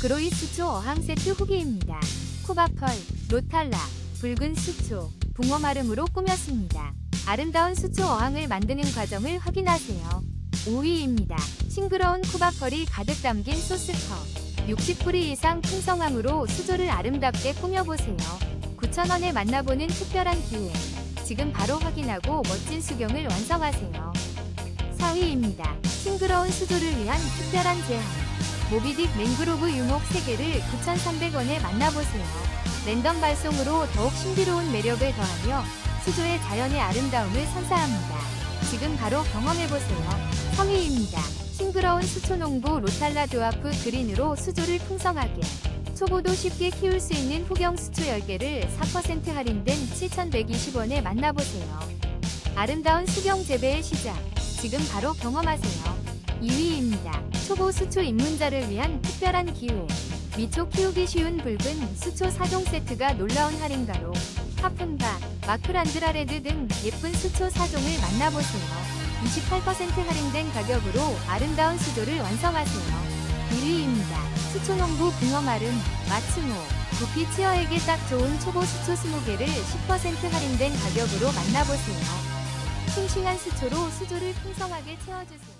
그로이 수초 어항 세트 후기입니다. 코바펄, 로탈라, 붉은 수초, 붕어 마름으로 꾸몄습니다. 아름다운 수초 어항을 만드는 과정을 확인하세요. 5위입니다. 싱그러운 코바펄이 가득 담긴 소스컵. 60뿌리 이상 풍성함으로 수조를 아름답게 꾸며보세요. 9,000원에 만나보는 특별한 기회. 지금 바로 확인하고 멋진 수경을 완성하세요. 4위입니다. 싱그러운 수조를 위한 특별한 제안. 모비딕 맹그로브 유목 3개를 9,300원에 만나보세요. 랜덤 발송으로 더욱 신비로운 매력을 더하며 수조의 자연의 아름다움을 선사합니다. 지금 바로 경험해보세요. 3위입니다. 싱그러운 수초농부 로탈라 드와프 그린으로 수조를 풍성하게 초보도 쉽게 키울 수 있는 후경 수초 10개를 4% 할인된 7,120원에 만나보세요. 아름다운 수경 재배의 시작. 지금 바로 경험하세요. 2위입니다. 초보 수초 입문자를 위한 특별한 기회. 미초 키우기 쉬운 붉은 수초 4종 세트가 놀라운 할인가로 파푼바, 마크란드라레드 등 예쁜 수초 4종을 만나보세요. 28% 할인된 가격으로 아름다운 수조를 완성하세요. 1위입니다. 수초농부 붕어마름, 마츠모, 부피 치어에게 딱 좋은 초보 수초 20개를 10% 할인된 가격으로 만나보세요. 싱싱한 수초로 수조를 풍성하게 채워주세요.